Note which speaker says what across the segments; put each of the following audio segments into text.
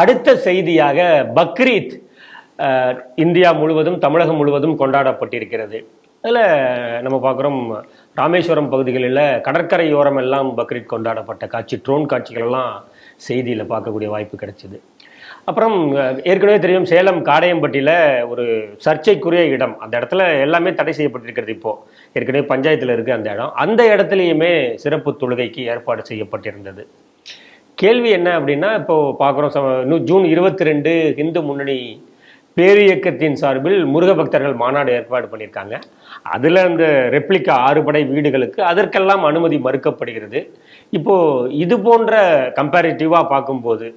Speaker 1: அடுத்த செய்தியாக பக்ரீத் இந்தியா முழுவதும் தமிழகம் முழுவதும் கொண்டாடப்பட்டிருக்கிறது. அதில் நம்ம பார்க்குறோம் ராமேஸ்வரம் பகுதிகளில் கடற்கரையோரம் எல்லாம் பக்ரீத் கொண்டாடப்பட்ட காட்சி ட்ரோன் காட்சிகளெல்லாம் செய்தியில் பார்க்கக்கூடிய வாய்ப்பு கிடைச்சிது. அப்புறம் ஏற்கனவே தெரியும் சேலம் காடையம்பட்டியில் ஒரு சர்ச்சைக்குரிய இடம். அந்த இடத்துல எல்லாமே தடை செய்யப்பட்டிருக்கிறது இப்போ. ஏற்கனவே பஞ்சாயத்தில் இருக்குது அந்த இடம். அந்த இடத்துலையுமே சிறப்பு தொழுகைக்கு ஏற்பாடு செய்யப்பட்டிருந்தது. கேள்வி என்ன அப்படின்னா இப்போ பார்க்குறோம் சம- ஜூன் இருபத்தி ரெண்டு இந்து முன்னணி பேரியக்கத்தின் சார்பில் முருக பக்தர்கள் மாநாடு ஏற்பாடு பண்ணியிருக்காங்க. அதில் அந்த ரெப்ளிகா ஆறு படை வீடுகளுக்கு அதற்கெல்லாம் அனுமதி மறுக்கப்படுகிறது. இப்போது இது போன்ற கம்பேரிட்டிவாக பார்க்கும்போது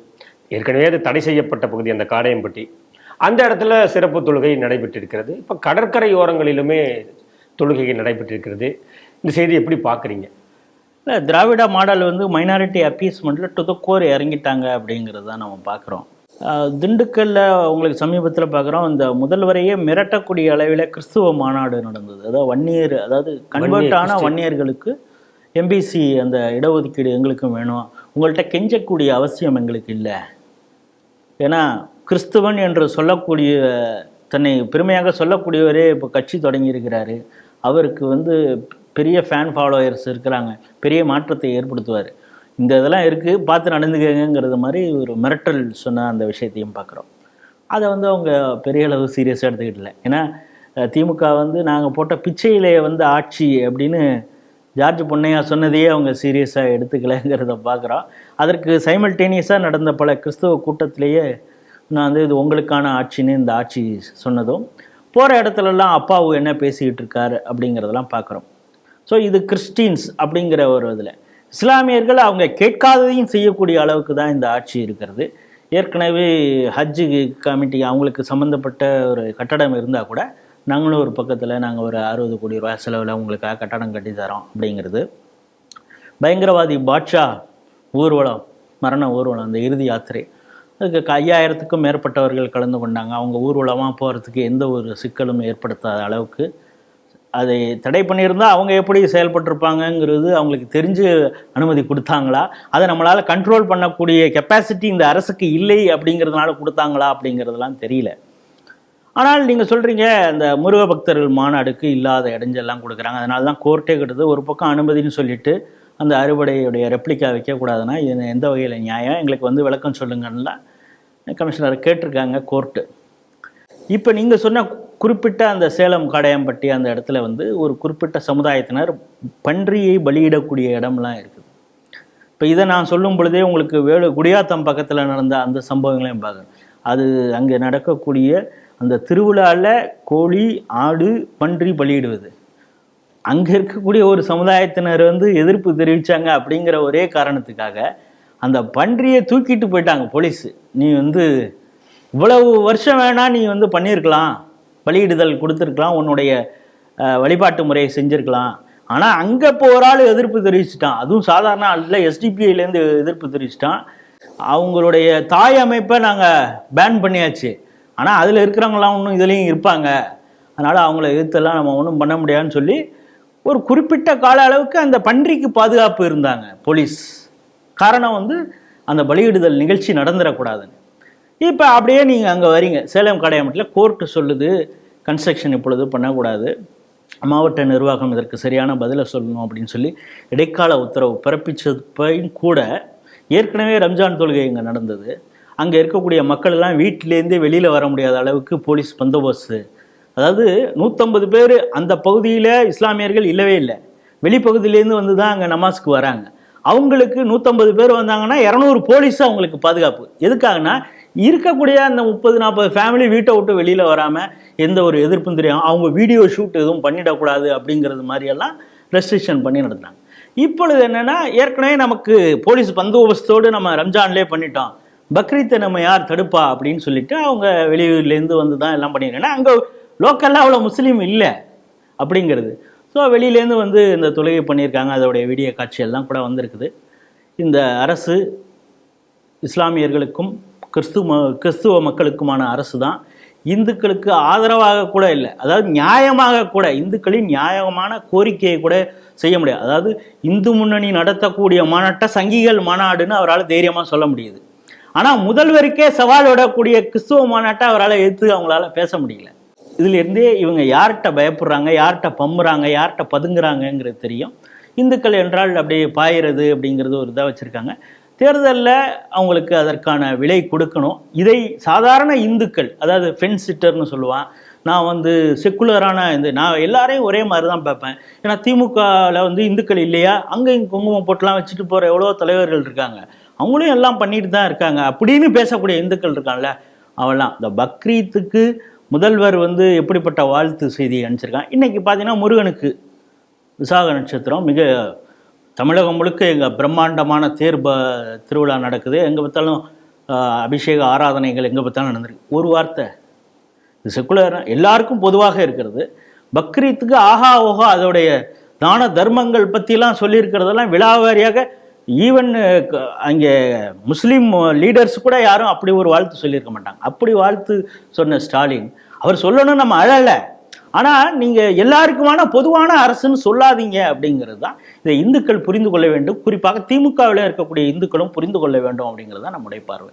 Speaker 1: ஏற்கனவே அது தடை செய்யப்பட்ட பகுதி அந்த காடையம்பட்டி. அந்த இடத்துல சிறப்பு தொழுகை நடைபெற்றிருக்கிறது. இப்போ கடற்கரை ஓரங்களிலுமே தொழுகை நடைபெற்றிருக்கிறது. இந்த செய்தி எப்படி பார்க்குறீங்க?
Speaker 2: இல்லை திராவிட மாடல் வந்து மைனாரிட்டி அப்பீஸ்மெண்ட்டில் டு த கோர் இறங்கிட்டாங்க அப்படிங்கிறது தான் நம்ம பார்க்குறோம் திண்டுக்கல்ல உங்களுக்கு சமீபத்தில் பார்க்குறோம் இந்த முதல்வரையே மிரட்டக்கூடிய அளவில் கிறிஸ்துவ மாநாடு நடந்தது. அதாவது வன்னியர் அதாவது கன்வெர்ட் ஆன வன்னியர்களுக்கு எம்பிசி அந்த இடஒதுக்கீடு எங்களுக்கும் வேணும். உங்கள்கிட்ட கெஞ்சக்கூடிய அவசியம் எங்களுக்கு இல்லை. ஏன்னா கிறிஸ்துவன் என்று சொல்லக்கூடிய தன்னை பெருமையாக சொல்லக்கூடியவரே இப்போ கட்சி தொடங்கியிருக்கிறாரு. அவருக்கு வந்து பெரிய ஃபேன் ஃபாலோயர்ஸ் இருக்கிறாங்க. பெரிய மாற்றத்தை ஏற்படுத்துவார். இந்த இதெல்லாம் இருக்குது பார்த்து நடந்துக்கங்கிறது மாதிரி ஒரு மிரட்டல் சொன்ன அந்த விஷயத்தையும் பார்க்குறோம். அதை வந்து அவங்க பெரிய அளவு சீரியஸாக எடுத்துக்கிட்டல ஏன்னா திமுக வந்து நாங்கள் போட்ட பிச்சையிலே வந்து ஆட்சி அப்படின்னு ஜார்ஜ் பொன்னையா சொன்னதையே அவங்க சீரியஸாக எடுத்துக்கலைங்கிறத பார்க்குறோம். அதற்கு சைமல்டேனியஸாக நடந்த பல கிறிஸ்தவ கூட்டத்திலேயே நான் வந்து இது உங்களுக்கான ஆட்சின்னு இந்த ஆட்சி சொன்னதும் போகிற இடத்துலலாம் அப்பாவு என்ன பேசிக்கிட்டு இருக்காரு அப்படிங்கிறதெல்லாம் பார்க்குறோம். ஸோ இது கிறிஸ்டின்ஸ் அப்படிங்கிற ஒரு இதில். இஸ்லாமியர்கள் அவங்க கேட்காததையும் செய்யக்கூடிய அளவுக்கு தான் இந்த ஆட்சி இருக்கிறது. ஏற்கனவே ஹஜ்ஜு கமிட்டி அவங்களுக்கு சம்மந்தப்பட்ட ஒரு கட்டடம் இருந்தால் கூட நாங்களும் ஒரு பக்கத்தில் நாங்கள் ஒரு அறுபது கோடி ரூபாய் செலவில் உங்களுக்காக கட்டடம் கட்டி தரோம் அப்படிங்கிறது. பயங்கரவாதி பாட்ஷா ஊர்வலம் மரண ஊர்வலம் அந்த இறுதி யாத்திரை. அதுக்கு ஐயாயிரத்துக்கும் மேற்பட்டவர்கள் கலந்து கொண்டாங்க. அவங்க ஊர்வலமாக போகிறதுக்கு எந்த ஒரு சிக்கலும் ஏற்படுத்தாத அளவுக்கு அதை தடை பண்ணியிருந்தால் அவங்க எப்படி செயல்பட்டிருப்பாங்கங்கிறது அவங்களுக்கு தெரிஞ்சு அனுமதி கொடுத்தாங்களா? அதை நம்மளால் கண்ட்ரோல் பண்ணக்கூடிய கெப்பாசிட்டி இந்த அரசுக்கு இல்லை அப்படிங்கிறதுனால கொடுத்தாங்களா அப்படிங்கிறதுலாம் தெரியல. ஆனால் நீங்கள் சொல்கிறீங்க அந்த முருக பக்தர்கள் மாநாடுக்கு இல்லாத இடைஞ்செல்லாம் கொடுக்குறாங்க. அதனால தான் கோர்ட்டே கிட்டது ஒரு பக்கம் அனுமதின்னு சொல்லிட்டு அந்த அறுவடையுடைய ரெப்ளிக்கா வைக்கக்கூடாதுன்னா இது எந்த வகையில் நியாயம்? எங்களுக்கு வந்து விளக்கம் சொல்லுங்கன்னா கமிஷனர் கேட்டிருக்காங்க கோர்ட்டு இப்போ நீங்கள் சொன்ன குறிப்பிட்ட அந்த சேலம் காடையம்பட்டி அந்த இடத்துல வந்து ஒரு குறிப்பிட்ட சமுதாயத்தினர் பன்றியை பலியிடக்கூடிய இடம்லாம் இருக்குது. இப்போ இதை நான் சொல்லும் பொழுதே உங்களுக்கு வேலு குடியாத்தம் பக்கத்தில் நடந்த அந்த சம்பவங்களையும் பார்க்குறேன். அது அங்கே நடக்கக்கூடிய அந்த திருவிழாவில் கோழி ஆடு பன்றி பலியிடுவது. அங்கே இருக்கக்கூடிய ஒரு சமுதாயத்தினர் வந்து எதிர்ப்பு தெரிவித்தாங்க அப்படிங்கிற ஒரே காரணத்துக்காக அந்த பன்றியை தூக்கிட்டு போயிட்டாங்க போலீஸ். நீ வந்து இவ்வளவு வருஷம் வேணால் நீ வந்து பண்ணியிருக்கலாம். பலியிடுதல் கொடுத்துருக்கலாம். உன்னுடைய வழிபாட்டு முறையை செஞ்சுருக்கலாம். ஆனால் அங்கே இப்போ ஒரு ஆள் எதிர்ப்பு தெரிவிச்சிட்டான். அதுவும் சாதாரண ஆளில் எஸ்டிபிஐலேருந்து எதிர்ப்பு தெரிவிச்சிட்டான். அவங்களுடைய தாய் அமைப்பை நாங்கள் பேன் பண்ணியாச்சு. ஆனால் அதில் இருக்கிறவங்களாம் இன்னும் இதுலேயும் இருப்பாங்க. அதனால் அவங்கள எதிர்த்தெல்லாம் நம்ம ஒன்றும் பண்ண முடியாதுன்னு சொல்லி ஒரு குறிப்பிட்ட கால அளவுக்கு அந்த பன்றிக்கு பாதுகாப்பு இருந்தாங்க போலீஸ். காரணம் வந்து அந்த பலியிடுதல் நிகழ்ச்சி நடந்துடக்கூடாதுன்னு இப்போ அப்படியே நீங்கள் அங்கே வரீங்க. சேலம் கடையாமட்டில் கோர்ட்டு சொல்லுது கன்ஸ்ட்ரக்ஷன் இப்பொழுது பண்ணக்கூடாது. மாவட்ட நிர்வாகம் இதற்கு சரியான பதிலை சொல்லணும் அப்படின்னு சொல்லி இடைக்கால உத்தரவு பிறப்பிச்சப்பையும் கூட ஏற்கனவே ரம்ஜான் தொழுகை இங்கே நடந்தது. அங்கே இருக்கக்கூடிய மக்கள் எல்லாம் வீட்டிலேருந்தே வெளியில் வர முடியாத அளவுக்கு போலீஸ் பந்தோபஸ்து. அதாவது நூற்றம்பது பேர் அந்த பகுதியில் இஸ்லாமியர்கள் இல்லவே இல்லை. வெளிப்பகுதியிலேருந்து வந்து தான் அங்கே நமாஸ்க்கு வராங்க. அவங்களுக்கு நூற்றம்பது பேர் வந்தாங்கன்னா இரநூறு போலீஸ் அவங்களுக்கு பாதுகாப்பு. எதுக்காகனா இருக்கக்கூடிய அந்த முப்பது நாற்பது ஃபேமிலி வீட்டை விட்டு வெளியில் வராமல் எந்த ஒரு எதிர்ப்பும் தெரியும் அவங்க வீடியோ ஷூட் எதுவும் பண்ணிடக்கூடாது அப்படிங்கிறது மாதிரியெல்லாம் ரெஸ்ட்ரிக்ஷன் பண்ணி நடத்துனாங்க இப்பொழுது என்னென்னா ஏற்கனவே நமக்கு போலீஸ் பந்தோபஸ்தோடு நம்ம ரம்ஜான்லேயே பண்ணிட்டோம். பக்ரீத்தை நம்ம யார் தடுப்பா அப்படின்னு சொல்லிட்டு அவங்க வெளியூர்லேருந்து வந்து தான் எல்லாம் பண்ணியிருக்காங்க அங்கே லோக்கலில் அவ்வளோ முஸ்லீம் இல்லை அப்படிங்கிறது. ஸோ வெளியிலேருந்து வந்து இந்த தொழுகை பண்ணியிருக்காங்க. அதோடைய வீடியோ காட்சியெல்லாம் கூட வந்திருக்குது. இந்த அரசு இஸ்லாமியர்களுக்கும் கிறிஸ்துவ கிறிஸ்துவ மக்களுக்குமான அரசு தான் இந்துக்களுக்கு ஆதரவாக கூட இல்லை. அதாவது நியாயமாக கூட இந்துக்களின் நியாயமான கோரிக்கையை கூட செய்ய முடியாது. அதாவது இந்து முன்னணி நடத்தக்கூடிய மாநாட்டை சங்கிகள் மாநாடுன்னு அவரால் தைரியமாக சொல்ல முடியுது. ஆனால் முதல்வருக்கே சவால் விடக்கூடிய கிறிஸ்துவ மாநாட்டை அவரால் எடுத்து அவங்களால பேச முடியல. இதுலேருந்தே இவங்க யார்கிட்ட பயப்படுறாங்க யார்கிட்ட பம்புறாங்க யார்கிட்ட பதுங்குறாங்கங்கிறது தெரியும். இந்துக்கள் என்றால் அப்படியே பாயிறது அப்படிங்கிறது ஒரு இதாக வச்சுருக்காங்க. தேர்தலில் அவங்களுக்கு அதற்கான விலை கொடுக்கணும். இதை சாதாரண இந்துக்கள் அதாவது ஃபென்ஸ் சிட்டர்னு சொல்லுவான். நான் வந்து செக்குலரான இந்த நான் எல்லாரையும் ஒரே மாதிரி தான் பார்ப்பேன். ஏன்னா திமுகவில் வந்து இந்துக்கள் இல்லையா? அங்கே இங்கே குங்குமம் போட்டுலாம் வச்சுட்டு போகிற எவ்வளோ தலைவர்கள் இருக்காங்க. அவங்களும் எல்லாம் பண்ணிட்டு தான் இருக்காங்க. அப்படின்னு பேசக்கூடிய இந்துக்கள் இருக்கான்ல அவெல்லாம். இந்த பக்ரீத்துக்கு முதல்வர் வந்து எப்படிப்பட்ட வாழ்த்து செய்தி அனுப்பிச்சிருக்கான் இன்னைக்கு பார்த்தீங்கன்னா முருகனுக்கு விசாக நட்சத்திரம் மிக தமிழகம் முழுக்க எங்கள் பிரம்மாண்டமான தேர் ப திருவிழா நடக்குது. எங்கே பார்த்தாலும் அபிஷேக ஆராதனைகள் எங்கே பார்த்தாலும் நடந்திருக்கு. ஒரு வார்த்தை இது செக்குலர் எல்லாருக்கும் பொதுவாக இருக்கிறது. பக்ரீத்துக்கு ஆஹா ஓஹா அதோடைய தான தர்மங்கள் பற்றிலாம் சொல்லியிருக்கிறதெல்லாம் விழாவாரியாக ஈவன் அங்கே முஸ்லீம் லீடர்ஸ் கூட யாரும் அப்படி ஒரு வாழ்த்து சொல்லியிருக்க மாட்டாங்க. அப்படி வாழ்த்து சொன்ன ஸ்டாலின் அவர் சொல்லணும் நம்ம அழலை. ஆனால் நீங்கள் எல்லாருக்குமான பொதுவான அரசுன்னு சொல்லாதீங்க அப்படிங்கிறது தான் இதை இந்துக்கள் புரிந்து கொள்ள வேண்டும். குறிப்பாக திமுகவில் இருக்கக்கூடிய இந்துக்களும் புரிந்து கொள்ள வேண்டும் அப்படிங்கிறது தான் நம்முடைய பார்வை.